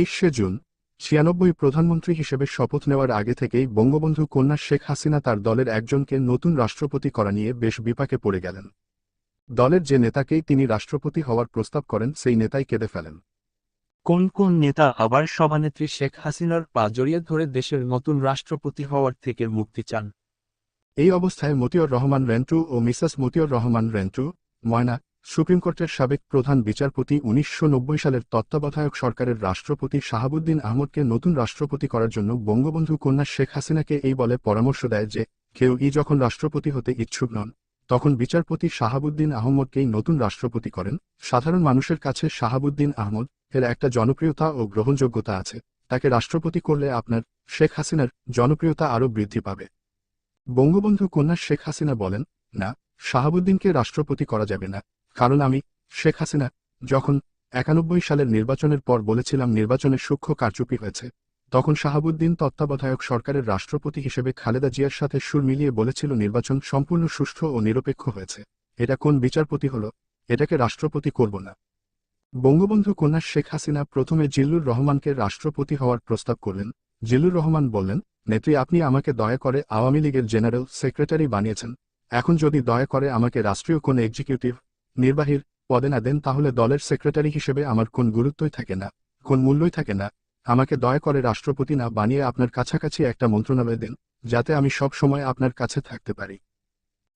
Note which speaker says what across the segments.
Speaker 1: তেইশে জুন ছিয়ানব্বই প্রধানমন্ত্রী হিসেবে শপথ নেওয়ার আগে থেকেই বঙ্গবন্ধু কন্যা শেখ হাসিনা তার দলের একজনকে নতুন রাষ্ট্রপতি করা নিয়ে বেশ বিপাকে পড়ে গেলেন। দলের যে নেতাকেই তিনি রাষ্ট্রপতি হওয়ার প্রস্তাব করেন সেই নেতাই কেঁদে ফেলেন।
Speaker 2: কোন কোন নেতা আবার সভানেত্রী শেখ হাসিনার পা জড়িয়ে ধরে দেশের নতুন রাষ্ট্রপতি হওয়ার থেকে মুক্তি চান?
Speaker 1: এই অবস্থায় মতিউর রহমান রেন্টু ও মিসেস মতিউর রহমান রেন্টু ময়না সুপ্রিম কোর্টের সাবেক প্রধান বিচারপতি উনিশশো নব্বই সালের তত্ত্বাবধায়ক সরকারের রাষ্ট্রপতি শাহাবুদ্দিন আহমদকে নতুন রাষ্ট্রপতি করার জন্য বঙ্গবন্ধু কন্যা শেখ হাসিনাকে এই বলে পরামর্শ দেয় যে, কেউ ই যখন রাষ্ট্রপতি হতে ইচ্ছুক নন, তখন বিচারপতি শাহাবুদ্দিন আহমদকেই নতুন রাষ্ট্রপতি করেন। সাধারণ মানুষের কাছে শাহাবুদ্দিন আহমদ এর একটা জনপ্রিয়তা ও গ্রহণযোগ্যতা আছে। তাকে রাষ্ট্রপতি করলে আপনার শেখ হাসিনার জনপ্রিয়তা আরও বৃদ্ধি পাবে। বঙ্গবন্ধু কন্যা শেখ হাসিনা বলেন, না, শাহাবুদ্দিনকে রাষ্ট্রপতি করা যাবে না। কারণ আমি, শেখ হাসিনা, যখন একানব্বই সালের নির্বাচনের পর বলেছিলাম নির্বাচনের সূক্ষ্ম কারচুপি হয়েছে, তখন শাহাবুদ্দিন তত্ত্বাবধায়ক সরকারের রাষ্ট্রপতি হিসেবে খালেদা জিয়ার সাথে সুর মিলিয়ে বলেছিল নির্বাচন সম্পূর্ণ সুষ্ঠু ও নিরপেক্ষ হয়েছে। এটা কোন বিচারপতি হল? এটাকে রাষ্ট্রপতি করব না। বঙ্গবন্ধু কন্যা শেখ হাসিনা প্রথমে জিল্লুর রহমানকে রাষ্ট্রপতি হওয়ার প্রস্তাব করলেন। জিল্লুর রহমান বললেন, নেত্রী, আপনি আমাকে দয়া করে আওয়ামী লীগের জেনারেল সেক্রেটারি বানিয়েছেন। এখন যদি দয়া করে আমাকে রাষ্ট্রীয় কোন এক্সিকিউটিভ নির্বাহীর পদে না দেন তাহলে দলের সেক্রেটারি হিসেবে আমার কোন গুরুত্বই থাকে না, কোন মূল্যই থাকে না। আমাকে দয়া করে রাষ্ট্রপতি না বানিয়ে আপনার কাছাকাছি একটা মন্ত্রণালয় দেন, যাতে আমি সব সময় আপনার কাছে থাকতে পারি।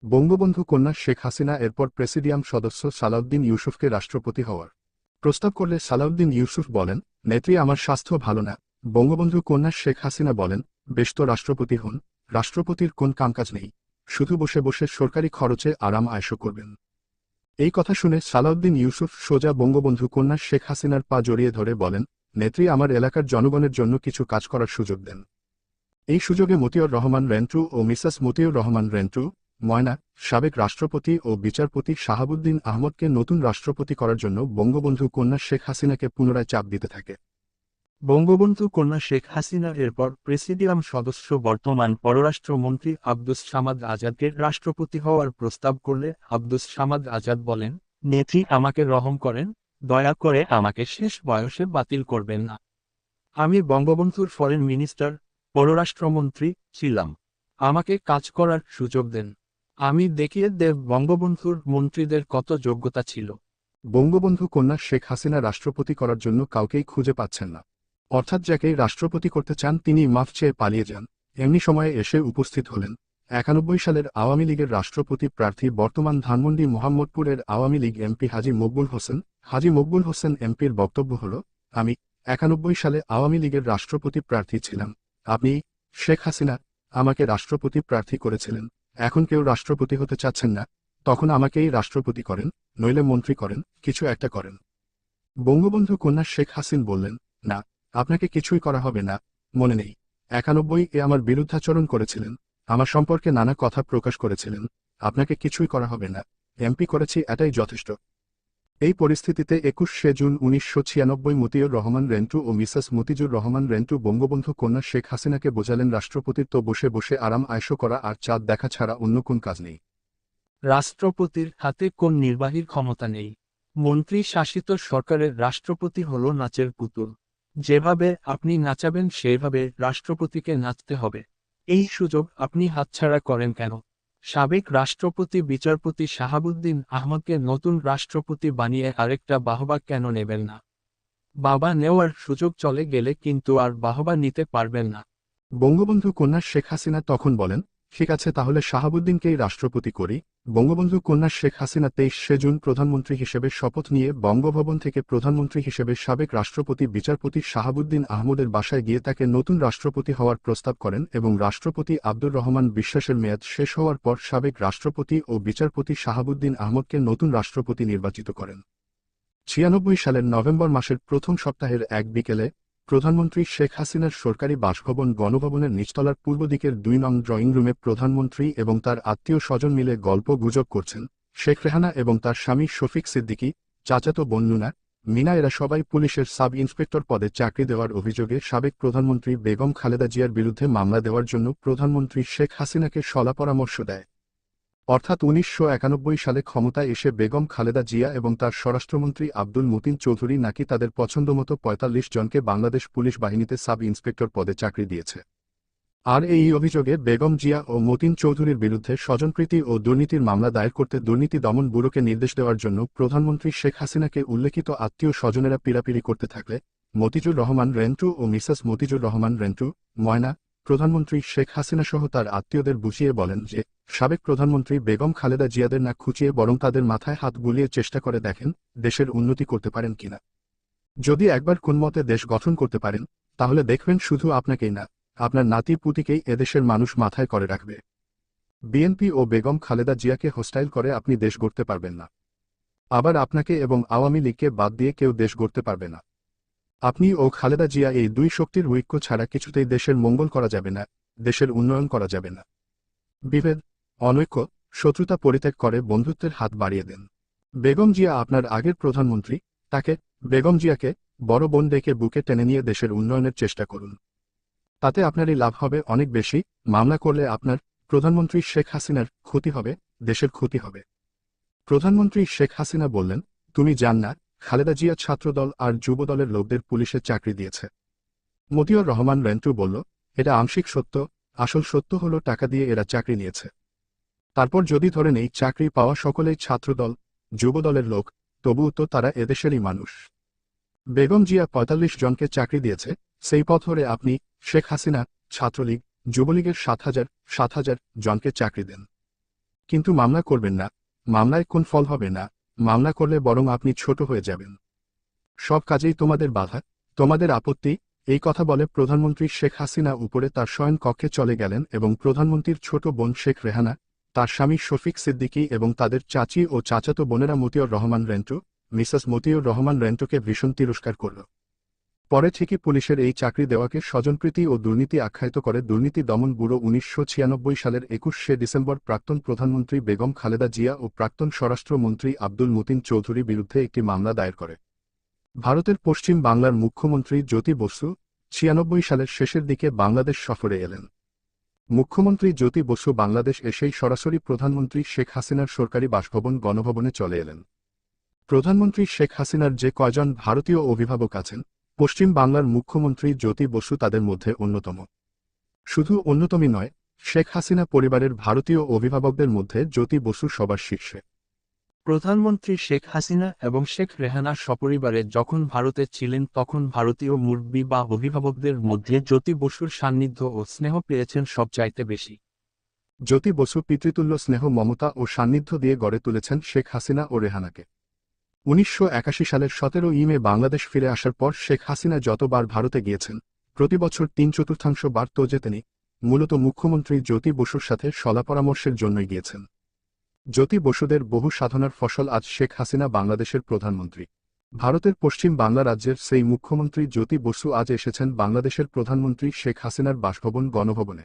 Speaker 1: বঙ্গবন্ধু কন্যা শেখ হাসিনা এরপর প্রেসিডিয়াম সদস্য সালাউদ্দিন ইউসুফকে রাষ্ট্রপতি হওয়ার প্রস্তাব করলে সালাউদ্দিন ইউসুফ বলেন, নেত্রী, আমার স্বাস্থ্য ভালো না। বঙ্গবন্ধু কন্যা শেখ হাসিনা বলেন, বেশ তো রাষ্ট্রপতি হন, রাষ্ট্রপতির কোন কামকাজ নেই। শুধু বসে বসে সরকারি খরচে আরাম আয়শ করবেন। এই কথা শুনে সালাউদ্দিন ইউসুফ সোজা বঙ্গবন্ধু কন্যা শেখ হাসিনার পা জড়িয়ে ধরে বলেন, নেত্রী, আমার এলাকার জনগণের জন্য কিছু কাজ করার সুযোগ দেন। এই সুযোগে মতিউর রহমান রেন্টু ও মিসাস মতিউর রহমান রেন্টু, ময়না, সাবেক রাষ্ট্রপতি ও বিচারপতি শাহাবুদ্দিন আহমদকে নতুন রাষ্ট্রপতি করার জন্য বঙ্গবন্ধু কন্যা শেখ হাসিনাকে পুনরায় চাপ দিতে থাকে।
Speaker 2: বঙ্গবন্ধু কন্যা শেখ হাসিনা এরপর প্রেসিডিয়াম সদস্য বর্তমান পররাষ্ট্রমন্ত্রী আব্দুস সামাদ আজাদকে রাষ্ট্রপতি হওয়ার প্রস্তাব করলে আব্দুস সামাদ আজাদ বলেন, নেত্রী আমাকে রহম করেন, দয়া করে আমাকে শেষ বয়সে বাতিল করবেন না। আমি বঙ্গবন্ধুর ফরেন মিনিস্টার পররাষ্ট্রমন্ত্রী ছিলাম। আমাকে কাজ করার সুযোগ দেন। আমি দেখিয়ে দেব বঙ্গবন্ধুর মন্ত্রীদের কত যোগ্যতা ছিল।
Speaker 1: বঙ্গবন্ধু কন্যা শেখ হাসিনা রাষ্ট্রপতি করার জন্য কাউকেই খুঁজে পাচ্ছেন না। অর্থাৎ যাকেই রাষ্ট্রপতি করতে চান তিনি মাফ চেয়ে পালিয়ে যান। এমনি সময়ে এসে উপস্থিত হলেন। একানব্বই সালের আওয়ামী লীগের রাষ্ট্রপতি প্রার্থী বর্তমান ধানমন্ডি মোহাম্মদপুরের আওয়ামী লীগ এমপি হাজি মকবুল হোসেন। হাজি মকবুল হোসেন এমপির বক্তব্য হল, আমি একানব্বই সালে আওয়ামী লীগের রাষ্ট্রপতি প্রার্থী ছিলাম। আপনি, শেখ হাসিনা, আমাকে রাষ্ট্রপতি প্রার্থী করেছিলেন। এখন কেউ রাষ্ট্রপতি হতে চাচ্ছেন না। তখন আমাকেই রাষ্ট্রপতি করেন, নইলে মন্ত্রী করেন, কিছু একটা করেন। বঙ্গবন্ধু কন্যা শেখ হাসিন বললেন, না আপনাকে কিছুই করা হবে না, মনে নেই। একানব্বই এ আমার বিরুদ্ধাচরণ করেছিলেন, আমার সম্পর্কে নানা কথা প্রকাশ করেছিলেন, আপনাকে কিছুই করা হবে না, এমপি করেছি এটাই যথেষ্ট। এই পরিস্থিতিতে একুশে জুন উনিশশো ছিয়ানব্বই মতিউর রহমান রেন্টু ও মিসেস মতিজুর রহমান রেন্টু বঙ্গবন্ধু কন্যা শেখ হাসিনাকে বোঝালেন রাষ্ট্রপতির তো বসে বসে আরাম আয়শ করা আর চাঁদ দেখা ছাড়া অন্য কোন কাজ নেই।
Speaker 2: রাষ্ট্রপতির হাতে কোন নির্বাহীর ক্ষমতা নেই। মন্ত্রী শাসিত সরকারের রাষ্ট্রপতি হল নাচের পুতুল। যেভাবে আপনি নাচাবেন, সেভাবে রাষ্ট্রপতিকে নাচতে হবে। এই সুযোগ আপনি হাতছাড়া করেন কেন? সাবেক রাষ্ট্রপতি বিচারপতি শাহাবুদ্দিন আহমদকে নতুন রাষ্ট্রপতি বানিয়ে আরেকটা বাহবা কেন নেবেন না? বাবা নেওয়ার সুযোগ চলে গেলে কিন্তু আর বাহবা নিতে পারবেন না।
Speaker 1: বঙ্গবন্ধু কন্যা শেখ হাসিনা তখন বলেন ঠিক আছে, তাহলে শাহাবুদ্দিনকেই রাষ্ট্রপতি করি। বঙ্গবন্ধু কন্যা শেখ হাসিনা তেইশে জুন প্রধানমন্ত্রী হিসেবে শপথ নিয়ে বঙ্গভবন থেকে প্রধানমন্ত্রী হিসেবে সাবেক রাষ্ট্রপতি বিচারপতি শাহাবুদ্দিন আহমদের বাসায় গিয়ে তাকে নতুন রাষ্ট্রপতি হওয়ার প্রস্তাব করেন এবং রাষ্ট্রপতি আব্দুর রহমান বিশ্বাসের মেয়াদ শেষ হওয়ার পর সাবেক রাষ্ট্রপতি ও বিচারপতি শাহাবুদ্দিন আহমদকে নতুন রাষ্ট্রপতি নির্বাচিত করেন। ছিয়ানব্বই সালের নভেম্বর মাসের প্রথম সপ্তাহের এক বিকেলে প্রধানমন্ত্রী শেখ হাসিনার সরকারি বাসভবন গণভবনের নিচতলার পূর্ব দিকের দুই নং ড্রয়িং রুমে প্রধানমন্ত্রী এবং তার আত্মীয় স্বজন মিলে গল্প গুজব করছেন। শেখ রেহানা এবং তার স্বামী শফিক সিদ্দিকী, চাচাতো বন্যুনা মিনা এরা সবাই পুলিশের সাব ইন্সপেক্টর পদে চাকরি দেওয়ার অভিযোগে সাবেক প্রধানমন্ত্রী বেগম খালেদা জিয়ার বিরুদ্ধে মামলা দেওয়ার জন্য প্রধানমন্ত্রী শেখ হাসিনাকে সলা পরামর্শ দেয়। অর্থাৎ উনিশশো একানব্বই সালে ক্ষমতায় এসে বেগম খালেদা জিয়া এবং তার স্বরাষ্ট্রমন্ত্রী আব্দুল মতিন চৌধুরী নাকি তাদের পছন্দমতো পঁয়তাল্লিশ জনকে বাংলাদেশ পুলিশ বাহিনীতে সাব ইন্সপেক্টর পদে চাকরি দিয়েছে। আর এই অভিযোগে বেগম জিয়া ও মতিন চৌধুরীর বিরুদ্ধে স্বজনপ্রীতি ও দুর্নীতির মামলা দায়ের করতে দুর্নীতি দমন ব্যুরোকে নির্দেশ দেওয়ার জন্য প্রধানমন্ত্রী শেখ হাসিনাকে উল্লেখিত আত্মীয় স্বজনেরা পীড়াপিড়ি করতে থাকলে মতিজুর রহমান রেন্টু ও মিসেস মতিজুর রহমান রেন্টু, ময়না প্রধানমন্ত্রী শেখ হাসিনা সহ তার আত্মীয়দের বুঝিয়ে বলেন যে, সাবেক প্রধানমন্ত্রী বেগম খালেদা জিয়াদের না খুঁচিয়ে বরং তাদের মাথায় হাত বুলিয়ে চেষ্টা করে দেখেন, দেশের উন্নতি করতে পারেন কিনা। যদি একবার কোনমতে দেশ গঠন করতে পারেন, তাহলে দেখবেন শুধু আপনাকেই না, আপনার নাতি পুতিকেই এদেশের মানুষ মাথায় করে রাখবে। বিএনপি ও বেগম খালেদা জিয়াকে হোস্টাইল করে আপনি দেশ গড়তে পারবেন না। আবার আপনাকে এবং আওয়ামী লীগকে বাদ দিয়ে কেউ দেশ গড়তে পারবে না। আপনি ও খালেদা জিয়া এই দুই শক্তির ঐক্য ছাড়া কিছুতেই দেশের মঙ্গল করা যাবে না, দেশের উন্নয়ন করা যাবে না। বিভেদ, অনৈক্য, শত্রুতা পরিত্যাগ করে বন্ধুত্বের হাত বাড়িয়ে দেন। বেগম জিয়া আপনার আগের প্রধানমন্ত্রী, তাকে বেগম জিয়াকে বড় বোন ডেকে বুকে টেনে নিয়ে দেশের উন্নয়নের চেষ্টা করুন। তাতে আপনারই লাভ হবে অনেক বেশি, মামলা করলে আপনার প্রধানমন্ত্রী শেখ হাসিনার ক্ষতি হবে, দেশের ক্ষতি হবে। প্রধানমন্ত্রী শেখ হাসিনা বললেন, তুমি জান না খালেদা জিয়া ছাত্রদল আর যুবদলের লোকদের পুলিশের চাকরি দিয়েছে। মতিউর রহমান রেন্টু বলল, এটা আংশিক সত্য, আসল সত্য হলো টাকা দিয়ে এরা চাকরি নিয়েছে। তারপর যদি ধরে নেই চাকরি পাওয়া সকলেই ছাত্রদল, যুবদলের লোক, তবুও তো তারা এদেশেরই মানুষ। বেগম জিয়া পঁয়তাল্লিশ জনকে চাকরি দিয়েছে, সেই পথ ধরে আপনি শেখ হাসিনা, ছাত্রলীগ, যুবলীগের সাত হাজার সাত হাজার জনকে চাকরি দেন। কিন্তু মামলা করবেন না, মামলায় কোন ফল হবে না। মামলা করলে বরং আপনি ছোট হয়ে যাবেন। সব কাজেই তোমাদের বাধা, তোমাদের আপত্তি, এই কথা বলে প্রধানমন্ত্রী শেখ হাসিনা উপরে তার শয়ন কক্ষে চলে গেলেন এবং প্রধানমন্ত্রীর ছোট বোন শেখ রেহানা, তার স্বামী শফিক সিদ্দিকি এবং তাদের চাচি ও চাচাতো বোনেরা মতিউর রহমান রেন্টু, মিসেস মতিউর রহমান রেন্টুকে ভীষণ তিরস্কার করল। পরে ঠিকই পুলিশের এই চাকরি দেওয়াকে স্বজনপ্রীতি ও দুর্নীতি আখ্যায়িত করে দুর্নীতি দমন ব্যুরো উনিশশো ছিয়ানব্বই সালের একুশে ডিসেম্বর প্রাক্তন প্রধানমন্ত্রী বেগম খালেদা জিয়া ও প্রাক্তন স্বরাষ্ট্রমন্ত্রী আব্দুল মতিন চৌধুরী বিরুদ্ধে একটি মামলা দায়ের করে। ভারতের পশ্চিম বাংলার মুখ্যমন্ত্রী জ্যোতি বসু ছিয়ানব্বই সালের শেষের দিকে বাংলাদেশ সফরে এলেন। মুখ্যমন্ত্রী জ্যোতি বসু বাংলাদেশ এসেই সরাসরি প্রধানমন্ত্রী শেখ হাসিনার সরকারি বাসভবন গণভবনে চলে এলেন। প্রধানমন্ত্রী শেখ হাসিনার যে কয়জন ভারতীয় অভিভাবক আছেন পশ্চিম বাংলার মুখ্যমন্ত্রী জ্যোতি বসু তাদের মধ্যে অন্যতম। শুধু অন্যতমই নয় শেখ হাসিনা পরিবারের ভারতীয় অভিভাবকদের মধ্যে জ্যোতি বসু সবার শীর্ষে।
Speaker 2: প্রধানমন্ত্রী শেখ হাসিনা এবং শেখ রেহানা সপরিবারে যখন ভারতে ছিলেন তখন ভারতীয় মুরব্বী বা অভিভাবকদের মধ্যে জ্যোতি বসুর সান্নিধ্য ও স্নেহ পেয়েছেন সবচাইতে বেশি।
Speaker 1: জ্যোতি বসু পিতৃতুল্য স্নেহ মমতা ও সান্নিধ্য দিয়ে গড়ে তুলেছেন শেখ হাসিনা ও রেহানাকে। উনিশশো একাশি সালের সতেরো ই মে বাংলাদেশ ফিরে আসার পর শেখ হাসিনা যতবার ভারতে গিয়েছেন প্রতি বছর তিন চতুর্থাংশ বার তো যেতেনি মূলত মুখ্যমন্ত্রী জ্যোতি বসুর সাথে সলা পরামর্শের জন্যই গিয়েছেন। জ্যোতি বসুদের বহু সাধনার ফসল আজ শেখ হাসিনা বাংলাদেশের প্রধানমন্ত্রী। ভারতের পশ্চিম বাংলা রাজ্যের সেই মুখ্যমন্ত্রী জ্যোতি বসু আজ এসেছেন বাংলাদেশের প্রধানমন্ত্রী শেখ হাসিনার বাসভবন গণভবনে।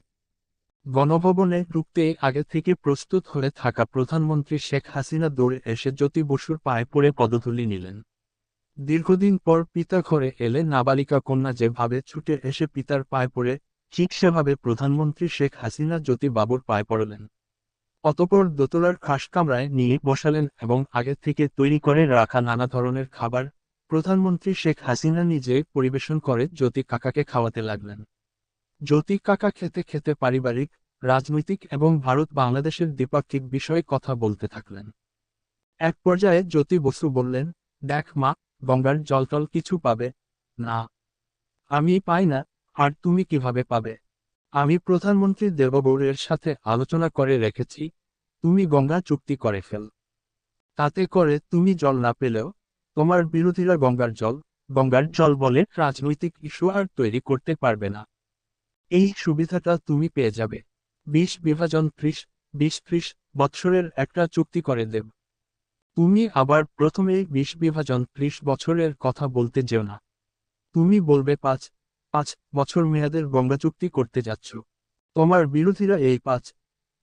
Speaker 2: গণভবনে ঢুকতে আগে থেকে প্রস্তুত হয়ে থাকা প্রধানমন্ত্রী শেখ হাসিনা দৌড়ে এসে জ্যোতি বসুর পায়ে পড়ে পদধূলি নিলেন। দীর্ঘদিন পর পিতা ঘরে এলে নাবালিকা কন্যা যেভাবে ছুটে এসে পিতার পায়ে পড়ে, ঠিক সেভাবে প্রধানমন্ত্রী শেখ হাসিনা জ্যোতি বাবুর পায়ে পড়লেন। অতপর দোতলার খাস কামরায় নিয়ে বসালেন এবং আগে থেকে তৈরি করে রাখা নানা ধরনের খাবার প্রধানমন্ত্রী শেখ হাসিনা নিজে পরিবেশন করে জ্যোতি কাকাকে খাওয়াতে লাগলেন। জ্যোতি কাকা খেতে খেতে পারিবারিক, রাজনৈতিক এবং ভারত বাংলাদেশের দ্বিপাক্ষিক বিষয়ে কথা বলতে থাকলেন। এক পর্যায়ে জ্যোতি বসু বললেন, দেখ মা, গঙ্গার জলটল কিছু পাবে? না। আমি পাই না, আর তুমি কীভাবে পাবে? আমি প্রধানমন্ত্রী দেবগৌড়ের সাথে আলোচনা করে রেখেছি। তুমি গঙ্গা চুক্তি করে ফেল। তাতে করে তুমি জল না পেলেও তোমার বিরোধীরা গঙ্গার জল গঙ্গার জল বলে রাজনৈতিক ইস্যু আর তৈরি করতে পারবে না। এই সুবিধাটা তুমি পেয়ে যাবে। বিশ বিভাজন ত্রিশ, বিশ ত্রিশ বৎসরের একটা চুক্তি করে দেব। তুমি আবার প্রথমেই বিশ বিভাজন ত্রিশ বছরের কথা বলতে যেও না। তুমি বলবে পাঁচ পাঁচ বছর মেয়াদের গঙ্গা চুক্তি করতে যাচ্ছ। তোমার বিরোধীরা এই পাঁচ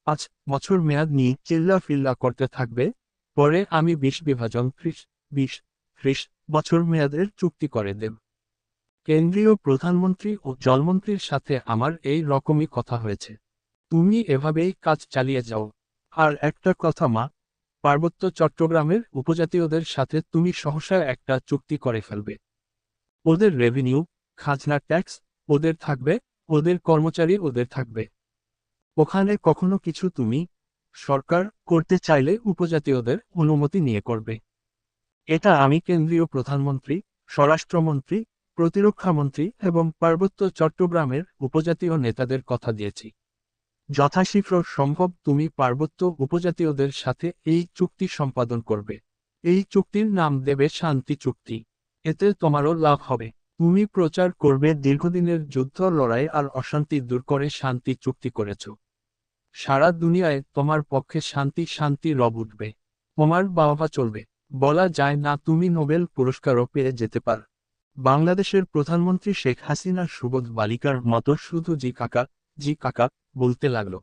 Speaker 2: পাঁচ বছর মেয়াদ নিয়ে চিল্লা ফিল্লা করতে থাকবে। পরে আমি বিশ বিভাজন ত্রিশ, বিশ ত্রিশ বছর মেয়াদের চুক্তি করে দেব। কেন্দ্রীয় প্রধানমন্ত্রী ও জলমন্ত্রীর সাথে আমার এই রকমই কথা হয়েছে। তুমি এভাবেই কাজ চালিয়ে যাও। আর একটা কথা মা, পার্বত্য চট্টগ্রামের উপজাতীয়দের সাথে তুমি সহসা একটা চুক্তি করে ফেলবে। ওদের রেভিনিউ খাজনা ট্যাক্স ওদের থাকবে, ওদের কর্মচারী ওদের থাকবে। ওখানে কখনো কিছু তুমি সরকার করতে চাইলে উপজাতীয়দের অনুমতি নিয়ে করবে। এটা আমি কেন্দ্রীয় প্রধানমন্ত্রী, স্বরাষ্ট্রমন্ত্রী প্রতিরক্ষামন্ত্রী এবং পার্বত্য চট্টগ্রামের উপজাতীয় নেতাদের কথা দিয়েছি। যথাশীঘ্র সম্ভব তুমি পার্বত্য উপজাতীয়দের সাথে এই চুক্তি সম্পাদন করবে। এই চুক্তির নাম দেবে শান্তি চুক্তি। এতে তোমারও লাভ হবে। তুমি প্রচার করবে দীর্ঘদিনের যুদ্ধ লড়াই আর অশান্তি দূর করে শান্তি চুক্তি করেছ। সারা দুনিয়ায় তোমার পক্ষে শান্তি শান্তি রব উঠবে। তোমার বাবা চলবে। বলা যায় না তুমি নোবেল পুরস্কারও পেয়ে যেতে পার। বাংলাদেশের প্রধানমন্ত্রী শেখ হাসিনার সুবোধ বালিকার মতো শুধু জি কাকা জি কাকা বলতে লাগল।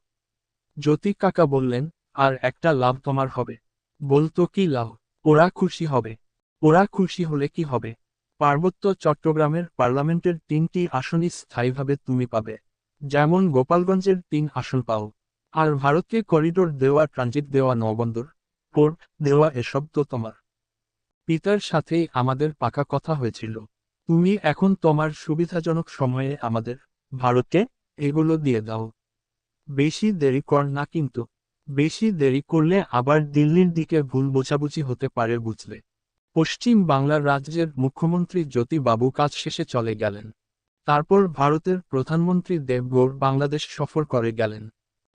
Speaker 2: জ্যোতি কাকা বললেন, আর একটা লাভ তোমার হবে। বলতো কি লাভ? ওরা খুশি হবে। ওরা খুশি হলে কি হবে? পার্বত্য চট্টগ্রামের পার্লামেন্টের তিনটি আসনই স্থায়ীভাবে তুমি পাবে। যেমন গোপালগঞ্জের তিন আসন পাও। আর ভারতকে করিডোর দেওয়া, ট্রানজিট দেওয়া, নৌবন্দর, পোর্ট দেওয়া, এসব তো তোমার। পিতার সাথেই আমাদের পাকা কথা হয়েছিল। তুমি এখন তোমার সুবিধাজনক সময়ে আমাদের, ভারতকে, এগুলো দিয়ে দাও। বেশি দেরি কর না কিন্তু। বেশি দেরি করলে আবার দিল্লির দিকে ভুল বোঝাবুঝি হতে পারে বুঝলে। পশ্চিম বাংলার রাজ্যের মুখ্যমন্ত্রী জ্যোতি বাবু কাজ শেষে চলে গেলেন। তারপর ভারতের প্রধানমন্ত্রী দেবগৌড় বাংলাদেশ সফর করে গেলেন।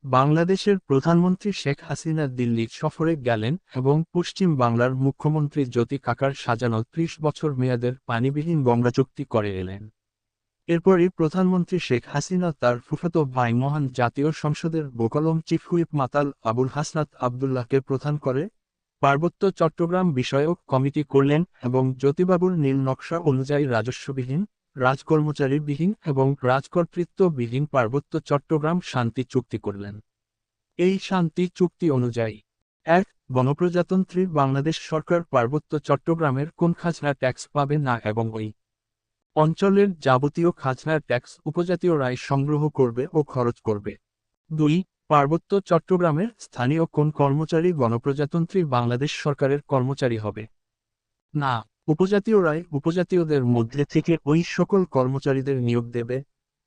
Speaker 2: বাংলাদেশের প্রধানমন্ত্রী শেখ হাসিনা দিল্লি সফরে গেলেন এবং পশ্চিম বাংলার মুখ্যমন্ত্রী জ্যোতি কাকার সাজানো ত্রিশ বছর মেয়াদের পানিবিহীন গঙ্গা চুক্তি করে এলেন। এরপরই প্রধানমন্ত্রী শেখ হাসিনা তার ফুফাতো ভাই মহান জাতীয় সংসদের বোকলম চিফ হুইপ মাতাল আবুল হাসনাত আবদুল্লাহকে প্রধান করে পার্বত্য চট্টগ্রাম বিষয়ক কমিটি করলেন এবং জ্যোতিবাবুর নীল নকশা অনুযায়ী রাজস্ববিহীন রাজকর্মচারীবিহীন এবং রাজকর্তৃত্ববিহীন পার্বত্য চট্টগ্রাম শান্তি চুক্তি করলেন। এই শান্তি চুক্তি অনুযায়ী, এক, গণপ্রজাতন্ত্রী বাংলাদেশ সরকার পার্বত্য চট্টগ্রামের কোন খাজনা ট্যাক্স পাবে না এবং ওই অঞ্চলের যাবতীয় খাজনার ট্যাক্স উপজাতীয় রায় সংগ্রহ করবে ও খরচ করবে। দুই, পার্বত্য চট্টগ্রামের স্থানীয় কোন কর্মচারী গণপ্রজাতন্ত্রী বাংলাদেশ সরকারের কর্মচারী হবে? না উপজাতীয়রাই উপজাতীয়দের মধ্যে থেকে ওই সকল কর্মচারীদের নিয়োগ দেবে,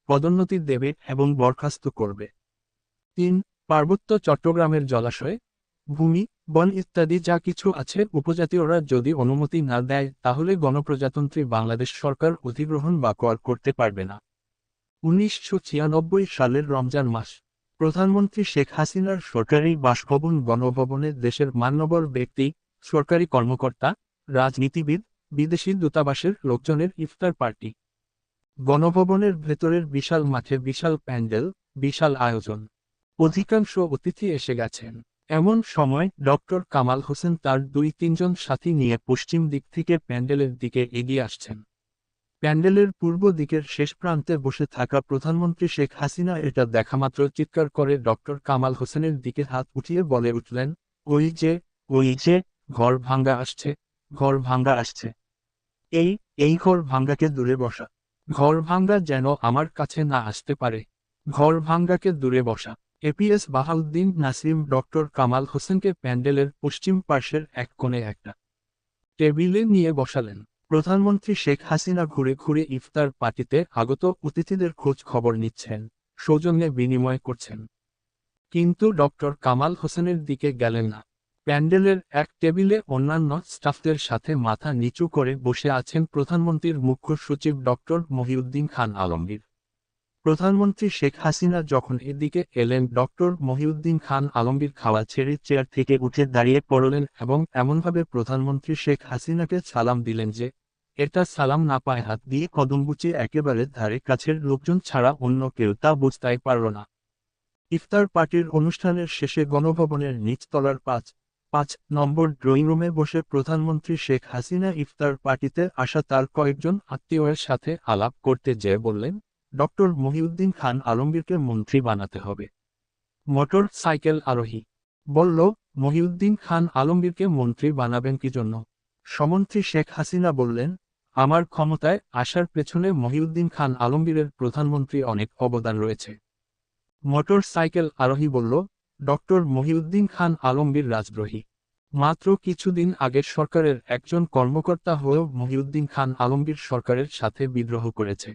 Speaker 2: পদোন্নতি দেবে এবং বরখাস্ত করবে। তিন, পার্বত্য চট্টগ্রামের জলাশয়, ভূমি, বন ইত্যাদি যা কিছু আছে উপজাতীয়রা যদি অনুমতি না দেয়, তাহলে গণপ্রজাতন্ত্রী বাংলাদেশ সরকার অধিগ্রহণ বা কর করতে পারবে না। উনিশশো ছিয়ানব্বই সালের রমজান মাস, প্রধানমন্ত্রী শেখ হাসিনার সরকারি বাসভবন গণভবনে দেশের মান্যবর ব্যক্তি, সরকারি কর্মকর্তা, রাজনীতিবিদ বিদেশি দূতাবাসের লোকজনের ইফতার পার্টি। গণভবনের ভেতরের বিশাল মাঠে বিশাল প্যান্ডেল, বিশাল আয়োজন। অধিকাংশ অতিথি এসে গেছেন। এমন সময় ডক্টর কামাল হোসেন তার দুই তিনজন সাথী নিয়ে পশ্চিম দিক থেকে প্যান্ডেলের দিকে এগিয়ে আসছেন। প্যান্ডেলের পূর্ব দিকের শেষ প্রান্তে বসে থাকা প্রধানমন্ত্রী শেখ হাসিনা এটা দেখামাত্র চিৎকার করে ডক্টর কামাল হোসেনের দিকে হাত উঠিয়ে বলে উঠলেন, ওই যে ওই যে, ঘর ভাঙ্গা আসছে, ঘর ভাঙ্গা আসছে। এই এই ঘর ভাঙ্গাকে দূরে বসা। ঘর ভাঙ্গা যেন আমার কাছে না আসতে পারে। ঘর ভাঙ্গাকে দূরে বসা। এপিএস বাহাউদ্দিন নাসিম, ডক্টর কামাল হোসেনকে প্যান্ডেলের পশ্চিম পার্শ্বের এক কোণে একটা টেবিলে নিয়ে বসালেন। প্রধানমন্ত্রী শেখ হাসিনা ঘুরে ঘুরে ইফতার পার্টিতে আগত অতিথিদের খোঁজ খবর নিচ্ছেন, সৌজন্যে বিনিময় করছেন। কিন্তু ডক্টর কামাল হোসেনের দিকে গেলেন না। প্যান্ডেলের এক টেবিলে অন্যান্য স্টাফদের সাথে মাথা নিচু করে বসে আছেন প্রধানমন্ত্রীর মুখ্য সচিব ডক্টর মহিউদ্দিন খান আলমগীর। প্রধানমন্ত্রী শেখ হাসিনা যখন এদিকে এলেন, ডক্টর মহিউদ্দিন খান আলমগীর খাওয়া ছেড়ে চেয়ার থেকে উঠে দাঁড়িয়ে পড়লেন এবং এমনভাবে প্রধানমন্ত্রী শেখ হাসিনাকে সালাম দিলেন যে, এটা সালাম না পায় হাত দিয়ে কদম একেবারে ধারে কাছের লোকজন ছাড়া অন্য কেউ তা বুঝতেই পারল না। ইফতার পার্টির অনুষ্ঠানের শেষে গণভবনের নিচতলার পাঁচ পাঁচ নম্বর ড্রয়িং রুমে বসে প্রধানমন্ত্রী শেখ হাসিনা ইফতার পার্টিতে আসা তার কয়েকজন আত্মীয়ের সাথে আলাপ করতে যেয়ে বললেন, ডক্টর মহিউদ্দিন খান আলমগীরকে মন্ত্রী বানাতে হবে। মোটর সাইকেল আরোহী। বলল, মহিউদ্দিন খান আলমগীরকে মন্ত্রী বানাবেন কি জন্য? সমন্ত্রী শেখ হাসিনা বললেন, আমার ক্ষমতায় আসার পেছনে মহিউদ্দিন খান আলমগীরের প্রধানমন্ত্রী অনেক অবদান রয়েছে। মোটর সাইকেল আরোহী, বলল ডক্টর মহিউদ্দিন খান আলমগীর রাজদ্রোহী। মাত্র কিছুদিন আগে সরকারের একজন কর্মকর্তা হয়েও মহিউদ্দিন খান আলমগীর সরকারের সাথে বিদ্রোহ করেছে।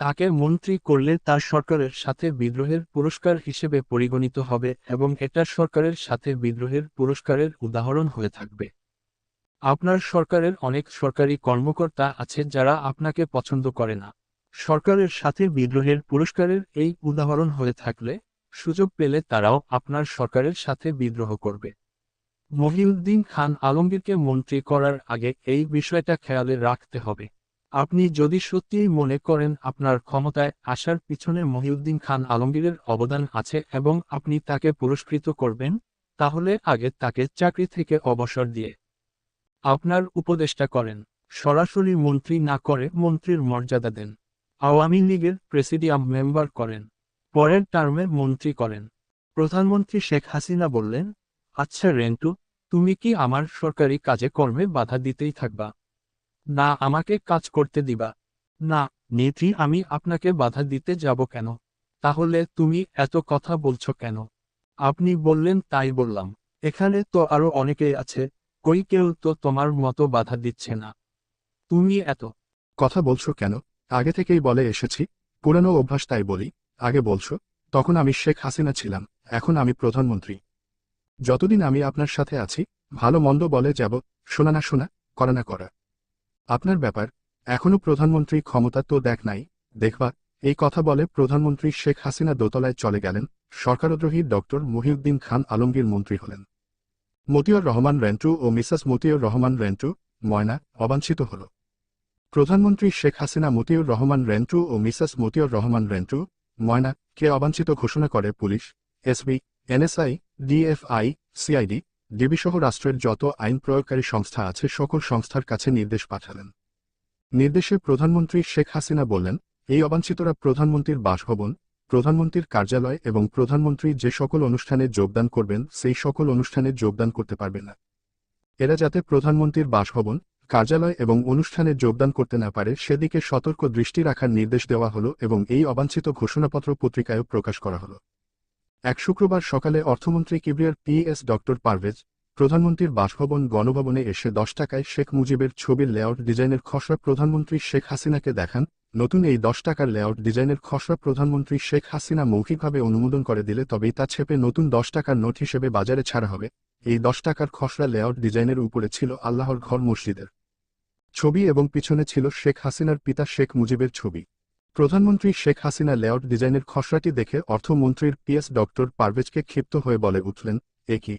Speaker 2: তাকে মন্ত্রী করলে তার সরকারের সাথে বিদ্রোহের পুরস্কার হিসেবে পরিগণিত হবে এবং এটা সরকারের সাথে বিদ্রোহের পুরস্কারের উদাহরণ হয়ে থাকবে। আপনার সরকারের অনেক সরকারি কর্মকর্তা আছে যারা আপনাকে পছন্দ করে না। সরকারের সাথে বিদ্রোহের পুরস্কারের এই উদাহরণ হয়ে থাকলে সুযোগ পেলে তারাও আপনার সরকারের সাথে বিদ্রোহ করবে। মহিউদ্দিন খান আলমগীরকে মন্ত্রী করার আগে এই বিষয়টা খেয়ালে রাখতে হবে। আপনি যদি সত্যিই মনে করেন আপনার ক্ষমতায় আসার পিছনে মহিউদ্দিন খান আলমগীরের অবদান আছে এবং আপনি তাকে পুরস্কৃত করবেন, তাহলে আগে তাকে চাকরি থেকে অবসর দিয়ে আপনার উপদেষ্টা করেন। সরাসরি মন্ত্রী না করে মন্ত্রীর মর্যাদা দেন। আওয়ামী লীগের প্রেসিডিয়াম মেম্বার করেন। পরের টার্মে মন্ত্রী করেন। প্রধানমন্ত্রী শেখ হাসিনা বললেন আচ্ছা রেন্টু, তুমি কি আমার সরকারি কাজে কর্মে বাধা দিতেই থাকবা? না, আমাকে কাজ করতে দিবা। না, নেত্রী, আমি আপনাকে বাধা দিতে যাব কেন? তাহলে তুমি এত কথা বলছো কেন? আপনি বললেন, তাই বললাম। এখানে তো আরও অনেকেই আছে, কই কেউ তো তোমার মতো বাধা দিচ্ছে না। তুমি এত
Speaker 1: কথা বলছো কেন? আগে থেকেই বলে এসেছি, পুরানো অভ্যাস তাই বলি। আগে বলছো, তখন আমি শেখ হাসিনা ছিলাম, এখন আমি প্রধানমন্ত্রী। যতদিন আমি আপনার সাথে আছি, ভালো মন্দ বলে যাব, শোনা না শোনা, করা না করা। আপনার ব্যাপার, এখনও প্রধানমন্ত্রী ক্ষমতা তো দেখ নাই, দেখবা, এই কথা বলে প্রধানমন্ত্রী শেখ হাসিনা দোতলায় চলে গেলেন, সরকারদ্রোহী ডক্টর মহিউদ্দিন খান আলমগীর মন্ত্রী হলেন। মতিউর রহমান রেন্টু ও মিসাস মতিউর রহমান রেন্টু, ময়না, অবাঞ্ছিত হল। প্রধানমন্ত্রী শেখ হাসিনা মতিউর রহমান রেন্টু ও মিসাস মতিউর রহমান রেন্টু ময়না, কে অবাঞ্ছিত ঘোষণা করে police, SB, NSI, DFI, CID, ডিবিসহ রাষ্ট্রের যত আইন প্রয়োগকারী সংস্থা আছে সকল সংস্থার কাছে নির্দেশ পাঠালেন। নির্দেশে প্রধানমন্ত্রী শেখ হাসিনা বললেন, এই অবাঞ্ছিতরা প্রধানমন্ত্রীর বাসভবন, প্রধানমন্ত্রীর কার্যালয় এবং প্রধানমন্ত্রী যে সকল অনুষ্ঠানে যোগদান করবেন, সেই সকল অনুষ্ঠানে যোগদান করতে পারবে না। এরা যাতে প্রধানমন্ত্রীর বাসভবন কার্যালয় এবং অনুষ্ঠানে যোগদান করতে না পারে সেদিকে সতর্ক দৃষ্টি রাখার নির্দেশ দেওয়া হলো এবং এই অবাঞ্ছিত ঘোষণাপত্র পত্রিকায়ও প্রকাশ করা হলো। এক শুক্রবার সকালে অর্থমন্ত্রী কিবরিয়ার পিএস ডক্টর পারভেজ, প্রধানমন্ত্রীর বাসভবন গণভবনে এসে দশ টাকায় শেখ মুজিবের ছবির লেআউট ডিজাইনের খসড়া প্রধানমন্ত্রী শেখ হাসিনাকে দেখান। নতুন এই দশ টাকার লেআউট ডিজাইনের খসড়া প্রধানমন্ত্রী শেখ হাসিনা মৌখিকভাবে অনুমোদন করে দিলে তবেই তা ছেপে নতুন দশ টাকার নোট হিসেবে বাজারে ছাড়া হবে। এই দশ টাকার খসড়া লেআউট ডিজাইনের উপরে ছিল আল্লাহর ঘর মসজিদের। ছবি এবং পিছনে ছিল শেখ হাসিনার পিতা শেখ মুজিবের ছবি। প্রধানমন্ত্রী শেখ হাসিনা লেআউট ডিজাইনের খসড়াটি দেখে অর্থমন্ত্রীর পিএস ডক্টর পারভেজকে ক্ষিপ্ত হয়ে বলে উঠলেন, এ কি?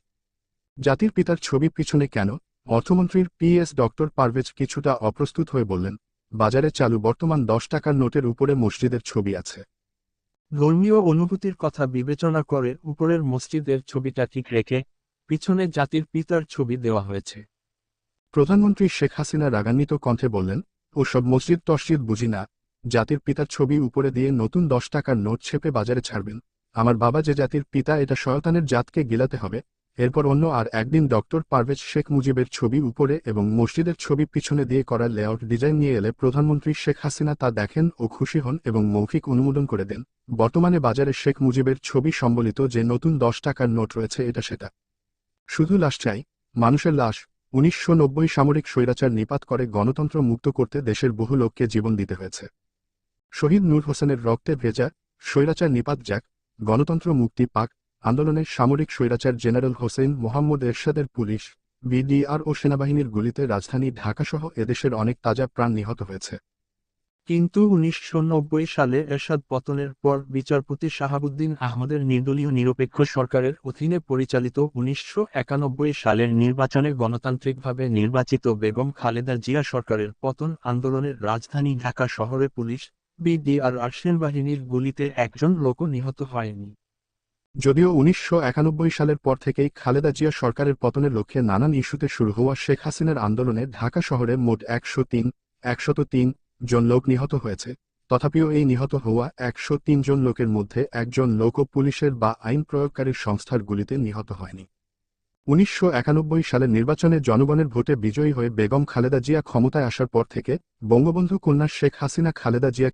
Speaker 1: জাতির পিতার ছবি পিছনে কেন? অর্থমন্ত্রীর পিএস ডক্টর পারভেজ কিছুটা অপ্রস্তুত হয়ে বললেন, বাজারে চালু বর্তমান দশ টাকার নোটের উপরে মসজিদের ছবি আছে।
Speaker 2: ধর্মীয় অনুভূতির কথা বিবেচনা করে উপরের মসজিদের ছবিটা ঠিক রেখে পিছনে জাতির পিতার ছবি দেওয়া হয়েছে।
Speaker 1: প্রধানমন্ত্রী শেখ হাসিনা রাগান্বিত কণ্ঠে বললেন, ওসব মসজিদ তসজিদ বুঝি না। জাতির পিতার ছবি উপরে দিয়ে নতুন দশ টাকার নোট ছেপে বাজারে ছাড়বেন। আমার বাবা যে জাতির পিতা, এটা শয়তানের জাতকে গিলাতে হবে। এরপর অন্য আর একদিন ডক্টর পারভেজ শেখ মুজিবের ছবি উপরে এবং মসজিদের ছবি পিছনে দিয়ে করা লেআউট ডিজাইন নিয়ে এলে প্রধানমন্ত্রী শেখ হাসিনা তা দেখেন ও খুশি হন এবং মৌখিক অনুমোদন করে দেন। বর্তমানে বাজারে শেখ মুজিবের ছবি সম্বলিত যে নতুন দশ টাকার নোট রয়েছে, এটা সেটা। শুধু লাশ চাই, মানুষের লাশ উনিশশো নব্বই সামরিক স্বৈরাচার নিপাত করে গণতন্ত্র মুক্ত করতে দেশের বহু লোককে জীবন দিতে হয়েছে। শহীদ নূর হোসেনের রক্তে ভেজা স্বৈরাচার নিপাত যাক, গণতন্ত্র মুক্তি পাক আন্দোলনের সামরিক স্বৈরাচার জেনারেল হোসেন মোহাম্মদ এরশাদের পুলিশ, বিডিআর ও সেনাবাহিনীর গুলিতে রাজধানী ঢাকাসহ এদেশের অনেক তাজা প্রাণ নিহত হয়েছে।
Speaker 2: কিন্তু উনিশশো নব্বই সালে এরশাদ পতনের পর বিচারপতি শাহাবুদ্দিন আহমদের নির্দলীয় নিরপেক্ষ সরকারের অধীনে পরিচালিত উনিশশো একানব্বই সালের নির্বাচনে গণতান্ত্রিকভাবে নির্বাচিত বেগম খালেদা জিয়া সরকারের পতন আন্দোলনের রাজধানী ঢাকা শহরে পুলিশ, বিডিআর আর বাহিনীর গুলিতে একজন লোকও নিহত হয়নি।
Speaker 1: যদিও উনিশশো একানব্বই সালের পর থেকেই খালেদা জিয়া সরকারের পতনের লক্ষ্যে নানান ইস্যুতে শুরু হওয়া শেখ হাসিনার আন্দোলনে ঢাকা শহরে মোট একশো তিন, একশত তিন জন লোক নিহত হয়েছে। তথাপিও এই নিহত হওয়া একশো তিন জন লোকের মধ্যে একজন লোক পুলিশের বা আইন প্রয়োগকারী সংস্থার গুলিতে নিহত হয়নি। উনিশশো একানব্বই সালে নির্বাচনে জনগণের ভোটে বিজয়ী হয়ে বেগম খালেদা জিয়া ক্ষমতায় আসার পর থেকে বঙ্গবন্ধু কন্যা শেখ হাসিনা খালেদা জিয়া